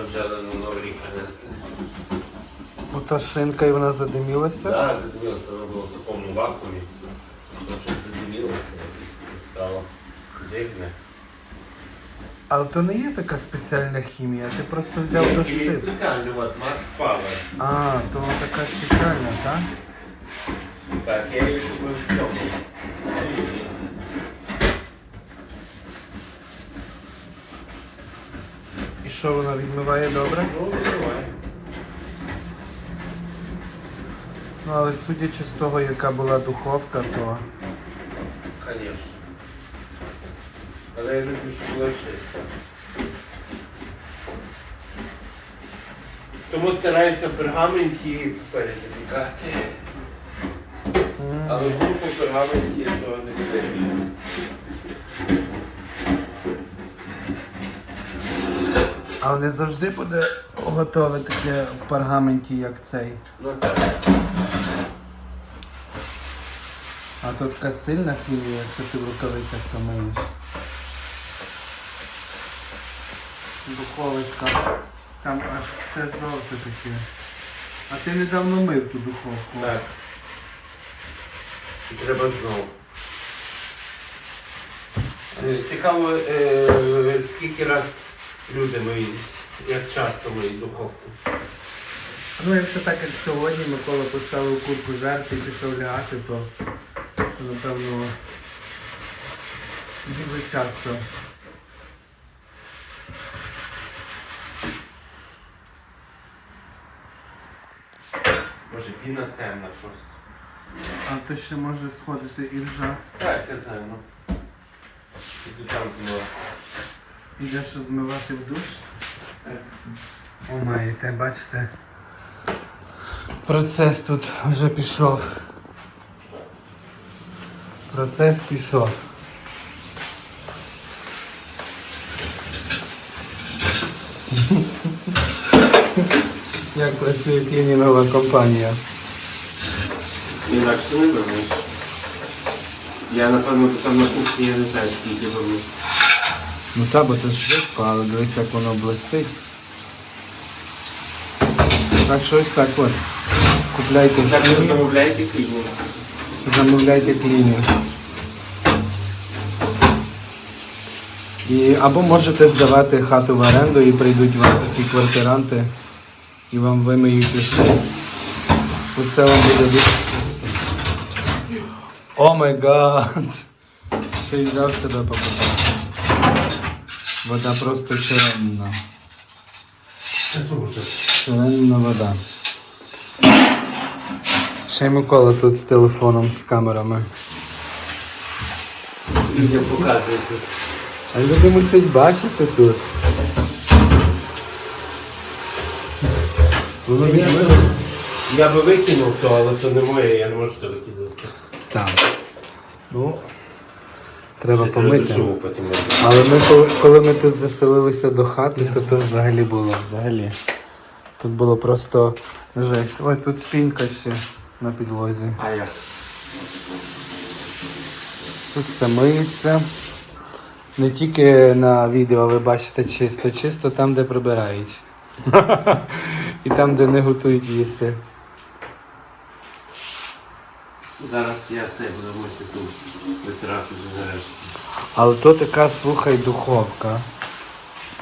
Вже на Новий рік принесли. Ота шинка і вона задимілася. Так, задимілося, воно було в такому вакуумі. Тому що задимілося і стало дивне. Але то не є така спеціальна хімія, ти просто взяв І шип. спеціально, от Макс Павер. А, то така спеціальна, так? Так, я її купив в цьому. І що вона відмиває добре? Ну, але судячи з того, яка була духовка, то. Конечно. Але я люблю, щоб було чисто. Тому стараюся в пергаменті перезапікати. Але групу в пергаменті то не буде. Але не завжди буде готове таке в паргаменті, як цей. А тут така сильна хімія, що ти в рукавицях помиєш. Духовочка. Там аж все жовте таке. А ти недавно мив ту духовку. Так. І треба знову. Е, Цікаво, е, скільки раз люди миють, як часто миють духовку. Ну якщо так як сьогодні Микола поставив курку жарти і пішов лягати, то, то напевно дуже часто. Боже, піна темна просто. А то ще може сходити і ржа. Так, я знаю, ну. Іду там знову. Ідеш змивати в душ. О, маєте, бачите. Процес тут вже пішов. Процес пішов. Як працює клінінгова компанія? Інакше не вимиш. Я напевно там на кухні я не знаю, скільки вимиш. Ну та, бо це швидко, але дивись, як воно блистить. Так що ось так от. Купляйте хімію. замовляйте клінінг. замовляйте клінінг. І, або можете здавати хату в оренду і прийдуть вам такі квартиранти і вам вимиють усе. Усе вам буде дуже чисто. О май гад! Ще й взяв себе покупати. Вода просто. Це дуже. Черемна вода. Ще й Микола тут з телефоном, з камерами. Людям показуєте. А люди мусять бачити тут. Воно Я, відмило. би- я би викинув то, але то не моє, я не можу то викидати. Так. Ну, треба помити. душову потім робити. Але ми коли, коли ми тут заселилися до хати, то то взагалі було. Взагалі. Тут було просто жесть. Ой, тут пінка ще на підлозі. А як? Тут все миється. Не тільки на відео ви бачите чисто, чисто там, де прибирають. І там, де не готують їсти. Зараз я це буду мити тут витирати вже нарешті. Але то така, слухай, духовка.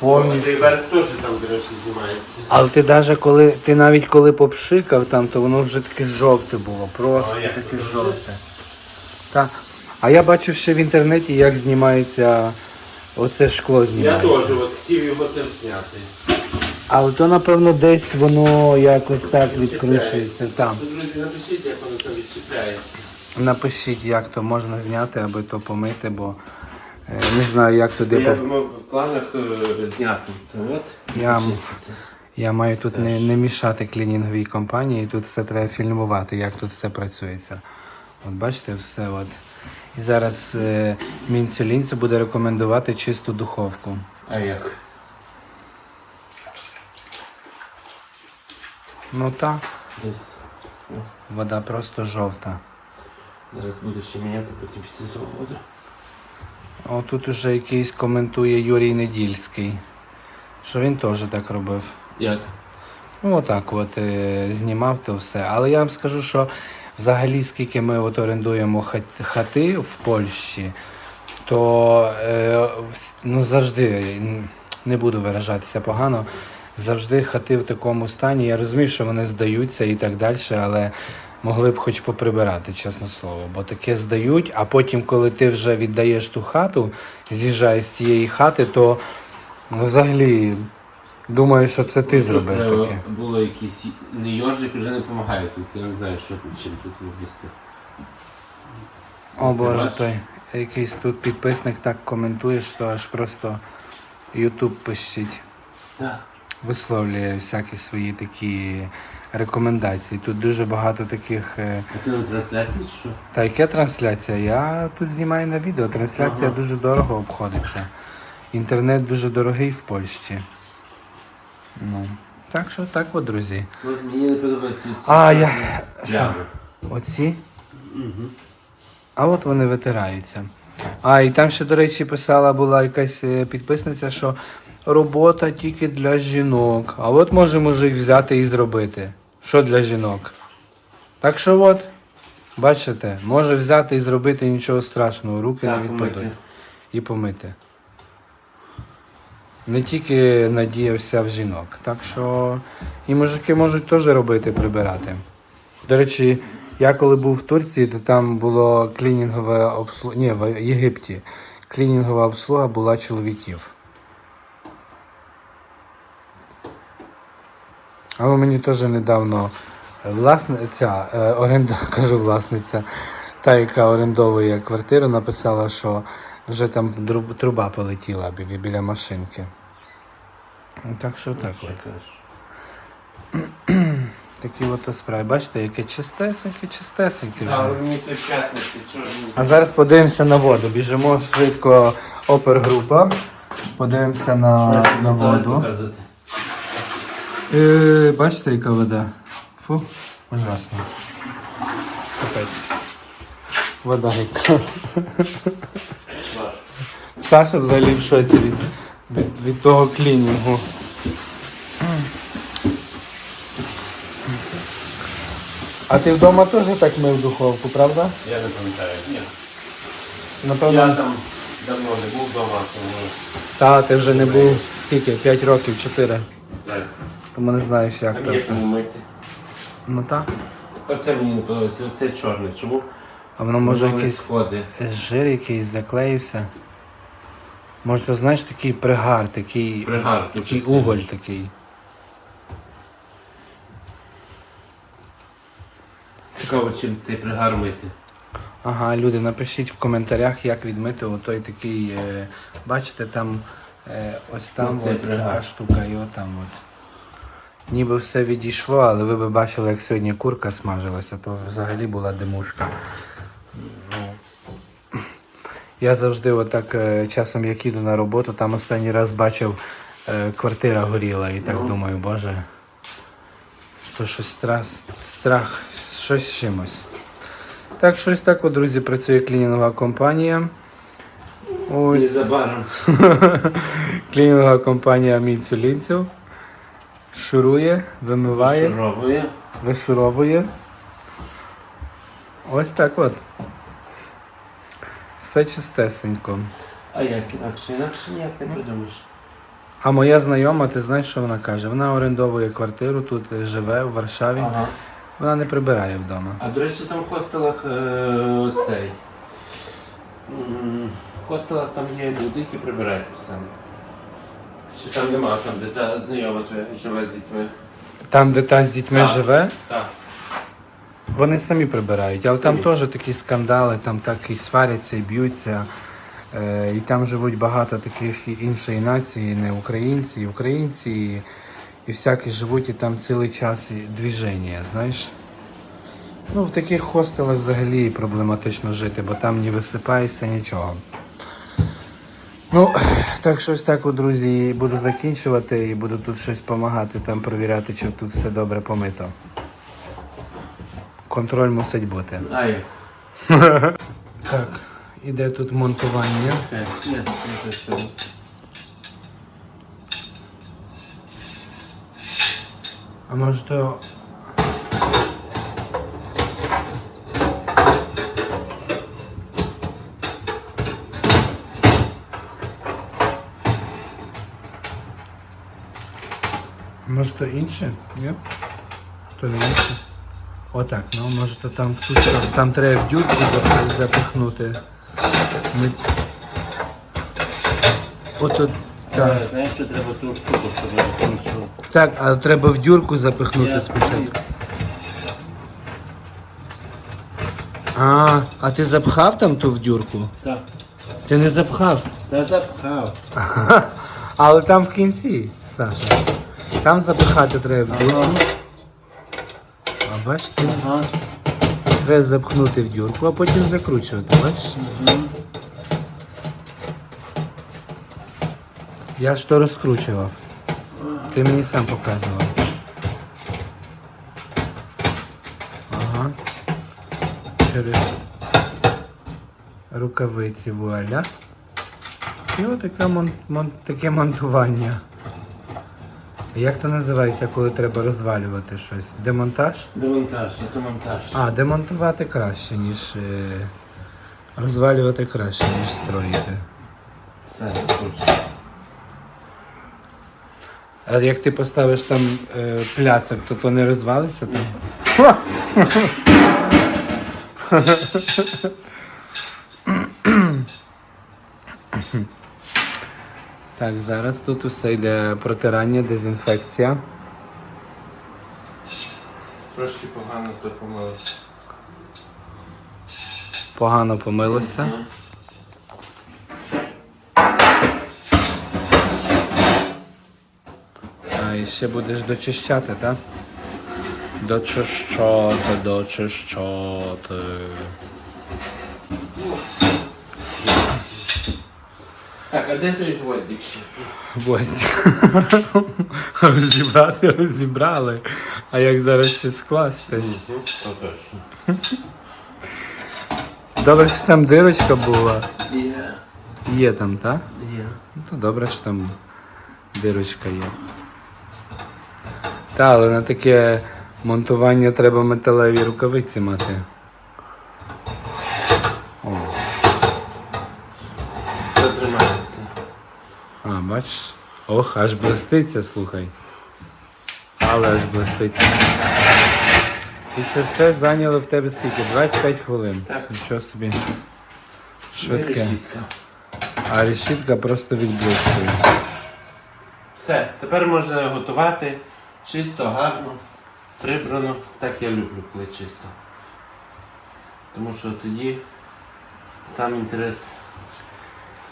Повністю. верх теж там, до речі, знімається. Але ти даже коли, ти навіть коли попшикав там, то воно вже таке жовте було. Просто А як таке жовте. Так. А я бачив ще в інтернеті, як знімається оце шкло Я знімається. теж от хотів його теж зняти. Але то напевно десь воно якось так відкручується там. Друзі, напишіть, як воно там відчіпляється. Напишіть, як то можна зняти, аби то помити, бо е, не знаю, як туди Я по. думав в планах е, зняти це. От. Я, я маю тут не, не мішати клінінговій компанії, тут все треба фільмувати, як тут все працюється. От бачите, все от. І зараз е, Мінцюлінця буде рекомендувати чисту духовку. А як? Ну так, Десь. вода просто жовта. Зараз буду ще міняти, потім після цього буду. О, тут уже якийсь коментує Юрій Недільський. що він теж так робив. Як? Ну, отак от е, знімав то все. Але я вам скажу, що взагалі, скільки ми от орендуємо хат- хати в Польщі, то е, вс- ну, завжди м, не буду виражатися погано. Завжди хати в такому стані. Я розумію, що вони здаються і так далі, але могли б хоч поприбирати, чесне слово. Бо таке здають, а потім, коли ти вже віддаєш ту хату, з'їжджаєш з тієї хати, то взагалі думаю, що це ти зробив Треба таке. було якийсь не йоржик, вже не допомагає тут. Я не знаю, що чим тут вивести. О боже, той якийсь тут підписник так коментує, що аж просто Ютуб пищить, Так. Висловлює всякі свої такі рекомендації. Тут дуже багато таких. е, А ти на трансляції чи що? Та яке трансляція? Я тут знімаю на відео. Трансляція Ага. дуже дорого обходиться. Інтернет дуже дорогий в Польщі. Ну. Так що так от, друзі. Ну, мені не подобається ці А, я. Що? Оці? А от вони витираються. А, і там ще, до речі, писала була якась е, підписниця, що робота тільки для жінок. А от може мужик взяти і зробити. Що для жінок? Так що от, бачите, може взяти і зробити нічого страшного, руки Так, не відпадуть. помити. І помити. Не тільки надія вся в жінок. Так що і мужики можуть теж робити, прибирати. До речі, я коли був в Турції, то там було клінінгове обслуга. Ні, в Єгипті. Клінінгова обслуга була чоловіків. Але мені теж недавно власне, ця е, оренда, кажу власниця, та, яка орендовує квартиру, написала, що вже там труба полетіла біля машинки. Так що так? Такі от справи. Бачите, яке чистесеньке, чистесеньке вже. А зараз подивимося на воду. Біжимо швидко опергрупа. Подивимося на, на воду. Е, бачите, яка вода? Фу, ужасно. Капець. Вода яка. Саша взагалі в шоці від, від, від того клінінгу. А ти вдома теж так мив духовку, правда? Я не пам'ятаю. Ні. Напевно. Я там давно не був вдома, тому Та, ти вже не був скільки? 5 років, 4. так. Тому не знаєш, А як то кому мити. Ну так. Оце мені не подобається, оце чорне. Чому? А воно може якийсь сходи. жир якийсь заклеївся. Може, то знаєш такий пригар, такий, Пригар, такий сильний. уголь такий. Цікаво, чим цей пригар мити. Ага, люди, напишіть в коментарях, як відмити отой такий. Е, бачите, там е, ось там от така пригар. штука і отам от. Ніби все відійшло, але ви б бачили, як сьогодні курка смажилася, то взагалі була димушка. Ну, я завжди отак е, часом як їду на роботу, там останній раз бачив, е, квартира горіла і так Ну. думаю, боже, що щось страх, страх, щось з чимось. Так, щось так, от, друзі, працює клінінгова компанія. Ось Незабаром. клінінгова компанія Мінцю Лінцю. Шурує, вимиває, Шуровує. вишуровує. Ось так от. Все чистесенько. А як інакше? Інакше ніяк не придумаєш. А моя знайома, ти знаєш, що вона каже? Вона орендовує квартиру, тут е, живе в Варшаві. Ага. Вона не прибирає вдома. А до речі, там в хостелах е, цей. м, В хостелах там є люди, які прибираються самі. Чи там нема, там де та знайома твоя живе з дітьми. Там, де та з дітьми Так. живе, Так. Вони самі прибирають, але там теж такі скандали, там так і сваряться, і б'ються. Е, і там живуть багато таких і іншої нації, не українці, і українці, і, і всякі живуть, і там цілий час і двіження, знаєш. Ну, в таких хостелах взагалі проблематично жити, бо там не висипаєшся нічого. Ну, так щось так, друзі, буду закінчувати і буду тут щось допомагати, там перевіряти, чи тут все добре помито. Контроль мусить бути. А як? Так, іде тут монтування. А може то Може то інше? Ні? То не інше. Отак, ну може то там в ту сторону. Там треба в дюрку запихнути. Ми... Ото так. Е, Знаєш, що треба ту штуку, щоб я закручував. Так, а треба в дюрку запихнути Я- спочатку. А, а ти запхав там ту в дюрку? Так. Ти не запхав. Та запхав. Але там в кінці, Саша. Там запихати треба в дюрку. А бачите, Ага. треба запхнути в дюрку, а потім закручувати, бачиш? Я ж то розкручував. Ти мені сам показував. Ага. Через рукавиці вуаля. І отаке мон, мон, таке монтування. Як то називається, коли треба розвалювати щось? Демонтаж? Демонтаж, це монтаж. А, демонтувати краще, ніж. Е, розвалювати краще, ніж строїти. Все, закручую. А як ти поставиш там е, пляцок, то то не розвалиться там? Так, зараз тут усе йде протирання, дезінфекція. Трошки погано допомогли. Погано помилося. А, і ще будеш дочищати, так? Дочищати, дочищати. Так, а де той гвоздик ще? Ось. Розібрати, розібрали. А як зараз ще скласти? Точно. Добре, що там дирочка була. Є. Є там, так? Є. Ну то добре, що там дирочка є. Та, але на таке монтування треба металеві рукавиці мати. О, Все тримається. А, бачиш? Ох, аж блиститься, слухай. Але аж блиститься. І це все зайняло в тебе скільки? 25 хвилин. Так. Нічого собі. Швидке. решітка. А решітка просто відблискує. Все, тепер можна готувати чисто, гарно, прибрано. Так я люблю, коли чисто. Тому що тоді сам інтерес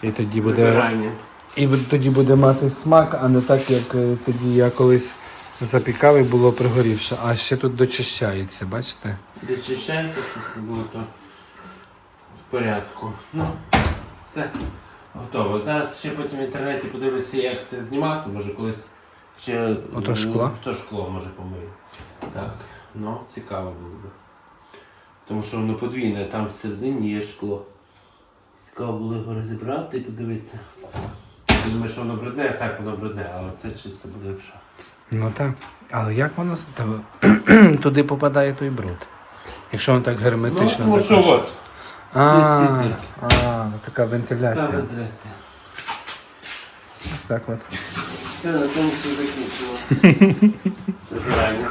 І тоді буде. прибирання. І тоді буде мати смак, а не так, як е, тоді я колись запікав і було пригорівше. А ще тут дочищається, бачите? Де чищається, щось було, то в порядку. Ну, все, готово. Зараз ще потім в інтернеті подивлюся, як це знімати, може колись ще Ото шкло? То шкло може помию. Так, ну, цікаво було би. Тому що воно подвійне, там всередині є шкло. Цікаво було його розібрати і подивитися. Ти думаєш, що воно брудне, а так воно брудне, але це чисто буде ліпше. Ну так. Але як воно з- та, туди попадає той бруд? Якщо воно так герметично ну, що закручено. от, А, а, така та вентиляція. вентиляція. Ось так от. Все, на тому все закінчимо. Прибирання.